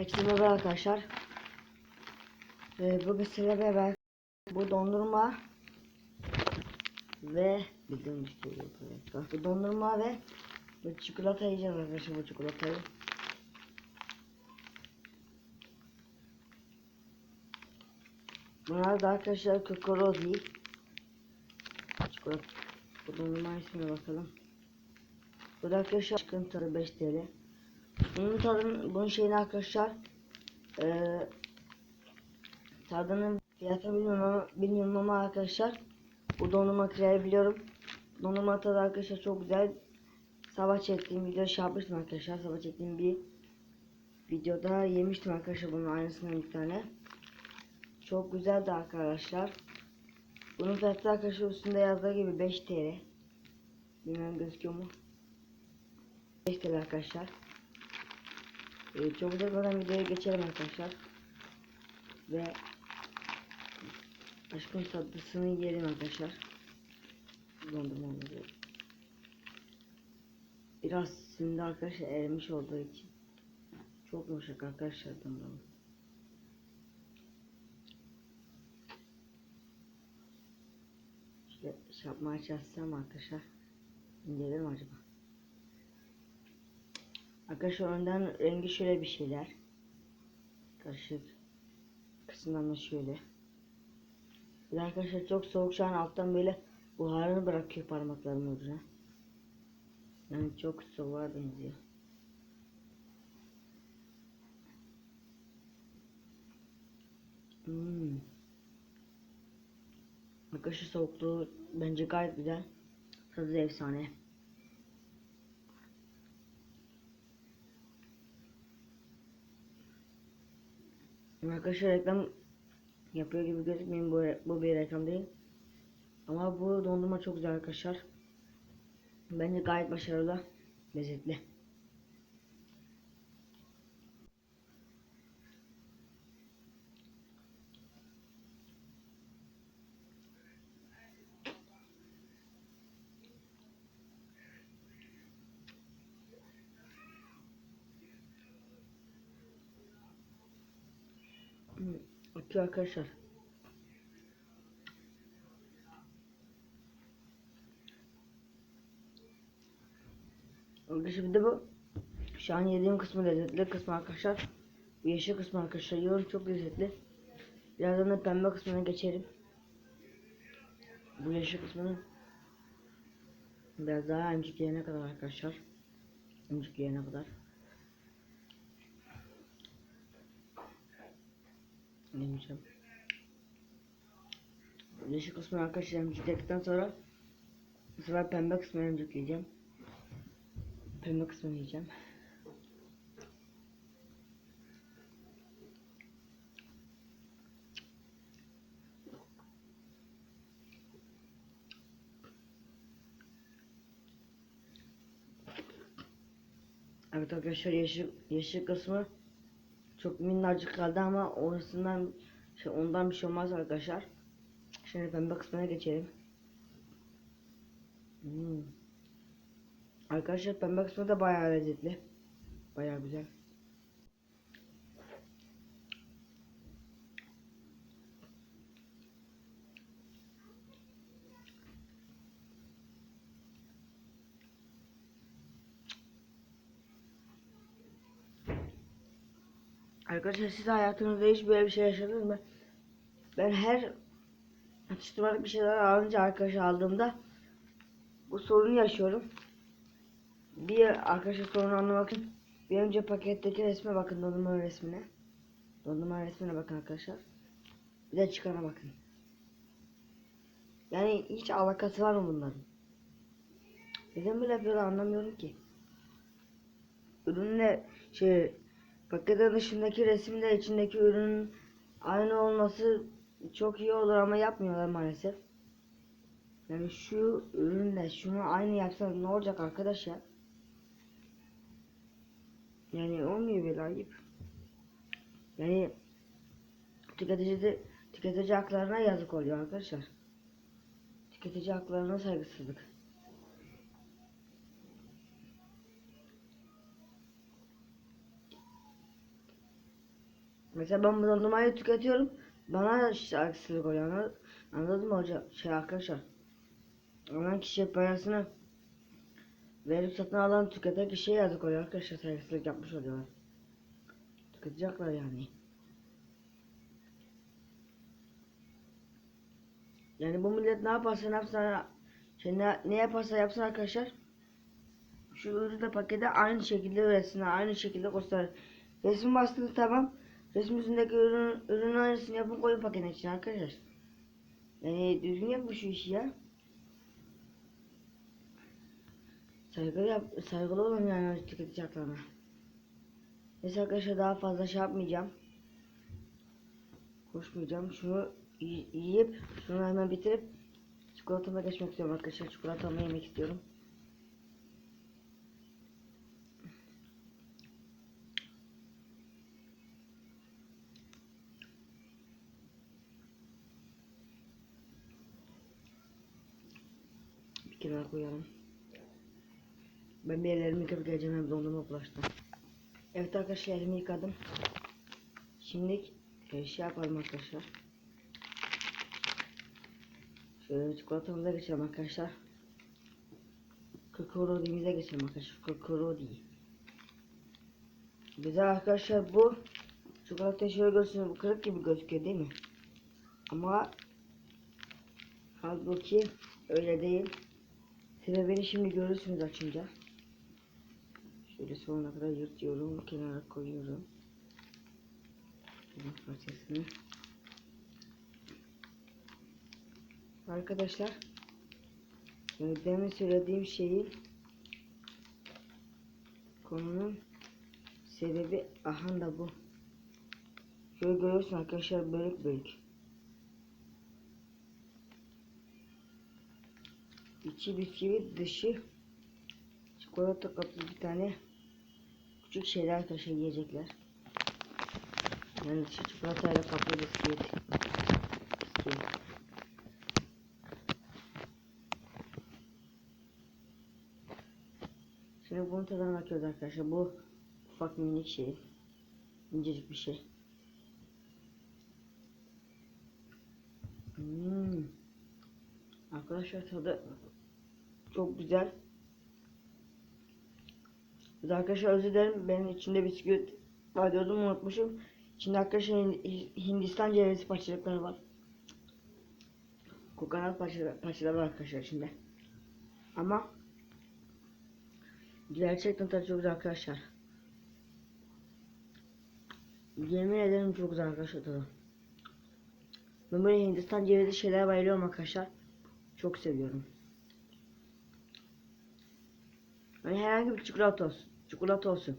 Herkese merhaba arkadaşlar. Ee, bugün sizlerle beraber bu dondurma ve bildiğim işte bu dondurma ve bu çikolata yiyeceğiz arkadaşlar bu çikolatayı. Bunlar da arkadaşlar Kokorozi. Çikolata. Bu dondurma ismine bakalım. Bu da arkadaşlar çıkıntıları 5 TL. Bunun tadının, bunun şeyini arkadaşlar eee tadının fiyatını bilmiyorum ama, bilmiyorum ama arkadaşlar bu dondurma kreyi biliyorum. Dondurma tadı arkadaşlar çok güzel. Sabah çektiğim video şey yapmıştım arkadaşlar. Sabah çektiğim bir videoda yemiştim arkadaşlar bunun aynısından bir tane. Çok güzeldi arkadaşlar. Bunun fiyatı arkadaşlar üstünde yazdığı gibi 5 TL. Bilmem gözüküyor mu? 5 TL arkadaşlar. Ee, çok uzatmadan videoya geçelim arkadaşlar. Ve aşkın tatlısını yiyelim arkadaşlar. Dondurma diyor. Biraz şimdi arkadaşlar erimiş olduğu için çok yumuşak arkadaşlar dondurma. Şöyle şey yapmaya çalışsam arkadaşlar. Mi acaba? Arkadaşlar önden rengi şöyle bir şeyler. Karışık. Kısımdan da şöyle. Bir de arkadaşlar çok soğuk şu an alttan böyle buharını bırakıyor parmaklarımın ucuna. Yani çok soğuğa benziyor. Hmm. Arkadaşlar soğukluğu bence gayet güzel. Tadı efsane. Arkadaşlar reklam yapıyor gibi gözükmeyin bu, bu bir reklam değil. Ama bu dondurma çok güzel arkadaşlar. Bence gayet başarılı, lezzetli. Atıyor arkadaşlar. De bu şu an yediğim kısmı lezzetli kısmı arkadaşlar. Yeşil kısmı arkadaşlar yiyorum çok lezzetli. Birazdan da pembe kısmına geçelim. Bu yeşil kısmını biraz daha emcik yiyene kadar arkadaşlar. Emcik yiyene kadar. Yemeyeceğim. Yeşil kısmını arkadaşlar emcikledikten sonra bu sefer pembe kısmını emcikleyeceğim. Pembe kısmını yiyeceğim. Evet arkadaşlar yeşil, yeşil kısmı çok minnacık kaldı ama orasından şey, ondan bir şey olmaz arkadaşlar. Şimdi pembe kısmına geçelim. Hmm. Arkadaşlar pembe kısmı da bayağı lezzetli. Bayağı güzel. Arkadaşlar siz hayatınızda hiç böyle bir şey yaşadınız mı? Ben her atıştırmalık bir şeyler alınca arkadaş aldığımda bu sorunu yaşıyorum. Bir arkadaşlar sorunu anlamak için bir önce paketteki resme bakın dondurma resmine. Dondurma resmine bakın arkadaşlar. Bir de çıkana bakın. Yani hiç alakası var mı bunların? Neden böyle yapıyorlar anlamıyorum ki. Ürünle şey paketin dışındaki resimle içindeki ürünün aynı olması çok iyi olur ama yapmıyorlar maalesef. Yani şu ürünle şunu aynı yapsanız ne olacak arkadaş ya? Yani olmuyor böyle ayıp. Yani tüketici de tüketici haklarına yazık oluyor arkadaşlar. Tüketici haklarına saygısızlık. Mesela ben bu dondurmayı tüketiyorum. Bana haksızlık oluyor. Anladın, mı hocam? Şey arkadaşlar. Alan kişi parasını verip satın alan tüketen kişiye yazık oluyor arkadaşlar. Saygısızlık yapmış oluyorlar. Tüketecekler yani. Yani bu millet ne yaparsa ne yapsa şey ne, ne yaparsa yapsın arkadaşlar. Şu ürünü pakete aynı şekilde üretsin, aynı şekilde göster. Resim bastınız tamam. Resim üstündeki ürün, ürünün aynısını yapın koyun paketin içine arkadaşlar. Yani düzgün yapın şu işi ya. Saygılı yap, saygılı olun yani tüketici haklarına. Neyse arkadaşlar daha fazla şey yapmayacağım. Koşmayacağım. Şunu yiyip şunu hemen bitirip çikolatama geçmek istiyorum arkadaşlar. Çikolatamı yemek istiyorum. Kenara koyalım. Ben bir ellerimi yıkayıp geleceğim hem dondurma bulaştı. Evet arkadaşlar elimi yıkadım. Şimdi e, şey yapalım arkadaşlar. Şöyle çikolatamıza geçelim arkadaşlar. Kokorodi'mize geçelim arkadaşlar. Kokorodi. Bize arkadaşlar bu çikolata şöyle görsün kırık gibi gözüküyor değil mi? Ama halbuki öyle değil. Sebebini şimdi görürsünüz açınca. Şöyle sonuna kadar yırtıyorum, kenara koyuyorum. Bunun parçasını. Arkadaşlar, demin söylediğim şeyi konunun sebebi aha da bu. Şöyle görüyorsun arkadaşlar bölük bölük. İçi bisküvi, dışı çikolata kaplı bir tane küçük şeyler arkadaşlar yiyecekler. Yani dışı çikolatayla kaplı bisküvi. bisküvi. Şimdi bunun tadına bakıyoruz arkadaşlar. Bu ufak minik şey. İncecik bir şey. Hmm. Arkadaşlar tadı çok güzel. De arkadaşlar özür dilerim. Benim içinde bisküvit diyordum unutmuşum. İçinde arkadaşlar Hin- Hindistan cevizi parçacıkları var. Kokonat parçaları, parçaları var arkadaşlar içinde. Ama gerçekten tadı çok güzel arkadaşlar. Yemin ederim çok güzel arkadaşlar tadı. Ben böyle Hindistan cevizi şeylere bayılıyorum arkadaşlar. Çok seviyorum. Yani herhangi bir çikolata olsun. Çikolata olsun.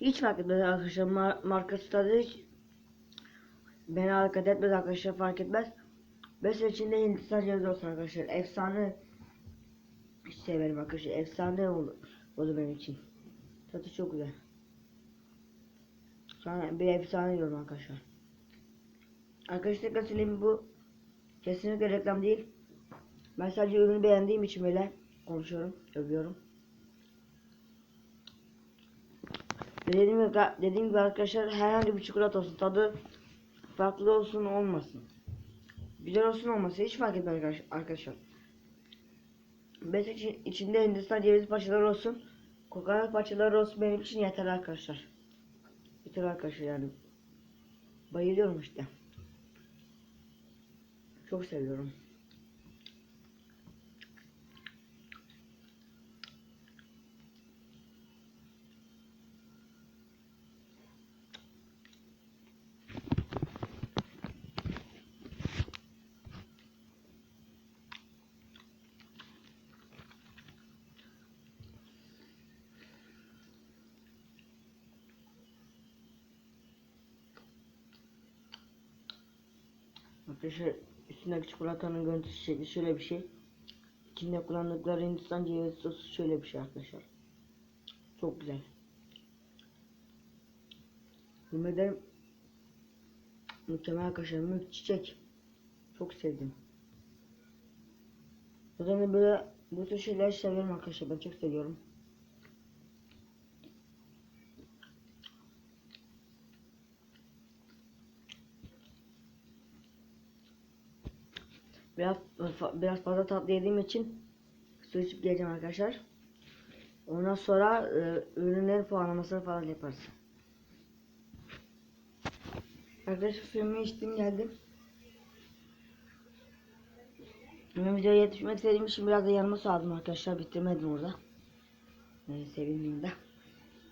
Hiç fark etmez arkadaşlar. Mar markası tadı hiç beni hareket etmez arkadaşlar fark etmez. Mesela içinde Hindistan cevizi olsun arkadaşlar. Efsane hiç severim arkadaşlar. Efsane oldu, oldu benim için. Tadı çok güzel. Sana bir efsane diyorum arkadaşlar. Arkadaşlar tekrar söyleyeyim bu kesinlikle reklam değil. Ben sadece ürünü beğendiğim için böyle konuşuyorum, övüyorum. Ve Dediğim gibi, dediğim gibi arkadaşlar herhangi bir çikolata olsun tadı farklı olsun olmasın. Güzel olsun olmasın hiç fark etmez arkadaş- arkadaşlar. Mesela için, içinde Hindistan cevizi parçaları olsun. Kokonat parçaları olsun benim için yeter arkadaşlar. Yeter arkadaşlar yani. Bayılıyorum işte. Çok seviyorum. Arkadaşlar üstündeki çikolatanın görüntüsü şekli şöyle bir şey. İçinde kullandıkları Hindistan cevizi sosu şöyle bir şey arkadaşlar. Çok güzel. Yemin ederim mükemmel arkadaşlar. Mük çiçek. Çok sevdim. Zaten böyle bu tür şeyler seviyorum arkadaşlar. Ben çok seviyorum. Biraz biraz fazla tatlı yediğim için su içip geleceğim arkadaşlar. Ondan sonra e, ürünlerin puanlamasını falan yaparız. Arkadaşlar suyumu içtim geldim. Ben videoya yetişmek istediğim için biraz da yanıma su aldım arkadaşlar. Bitirmedim orada. Ee, sevindim de.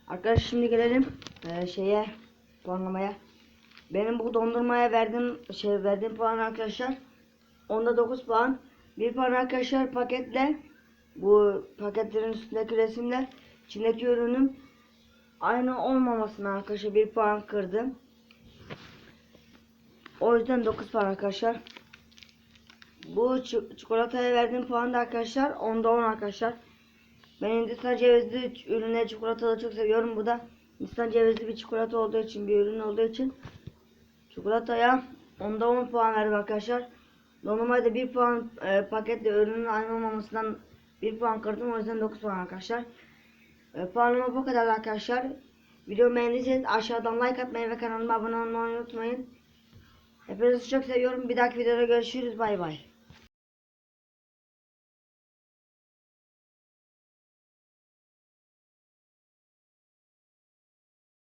Arkadaşlar şimdi gelelim e, şeye puanlamaya. Benim bu dondurmaya verdiğim şey verdiğim puan arkadaşlar. Onda 9 puan. Bir puan arkadaşlar paketle bu paketlerin üstündeki resimler içindeki ürünün aynı olmamasına arkadaşlar bir puan kırdım. O yüzden 9 puan arkadaşlar. Bu çi- çikolataya verdiğim puan da arkadaşlar onda 10 arkadaşlar. Ben Hindistan cevizli ürünleri çikolatalı çok seviyorum. Bu da Hindistan cevizli bir çikolata olduğu için bir ürün olduğu için çikolataya onda 10 puan verdim arkadaşlar. Normalde bir puan e, paketle ürünün aynı olmamasından bir puan kırdım. O yüzden 9 puan arkadaşlar. E, puanlama bu kadar arkadaşlar. Videomu beğendiyseniz aşağıdan like atmayı ve kanalıma abone olmayı unutmayın. Hepinizi çok seviyorum. Bir dahaki videoda görüşürüz. Bay bay.